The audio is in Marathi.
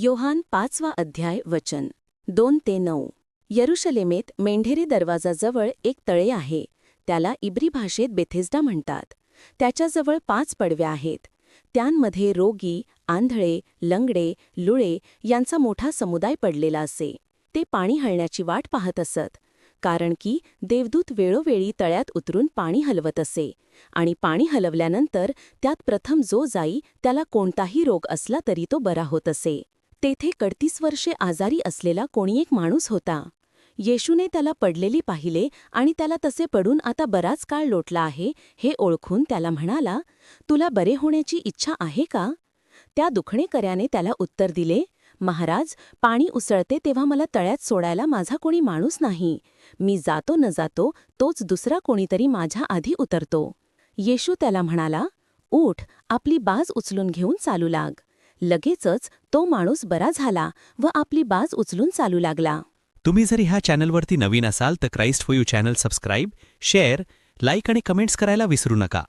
योहान पाचवा अध्याय वचन. दोन ते नऊ. यरुशलेमेत मेंढेरी दरवाजाजवळ एक तळे आहे. त्याला इब्री भाषेत बेथेस्डा म्हणतात. त्याच्याजवळ पाच पडव्या आहेत. त्यांमध्ये रोगी आंधळे लंगडे लुळे यांचा मोठा समुदाय पडलेला असे. ते पाणी हलण्याची वाट पाहत असत. कारण की देवदूत वेळोवेळी तळ्यात उतरून पाणी हलवत असे. आणि पाणी हलवल्यानंतर त्यात प्रथम जो जाई त्याला कोणताही रोग असला तरी तो बरा होत असे. तेथे कडतीस वर्षे आजारी असलेला कोणी एक माणूस होता. येशूने त्याला पडलेली पाहिले आणि त्याला तसे पडून आता बराच काळ लोटला आहे हे ओळखून त्याला म्हणाला तुला बरे होण्याची इच्छा आहे का? त्या दुखणेकऱ्याने त्याला उत्तर दिले महाराज पाणी उसळते तेव्हा मला तळ्यात सोडायला माझा कोणी माणूस नाही. मी जातो न जातो तोच दुसरा कोणीतरी माझ्या आधी उतरतो. येशू त्याला म्हणाला उठ आपली बाज उचलून घेऊन चालू लाग. लगेचच तो माणूस बरा झाला व आपली बाज उचलून चालू लागला. तुम्ही जर ह्या चॅनलवरती नवीन असाल तर Christ for you channel subscribe share like आणि कमेंट्स करायला विसरू नका.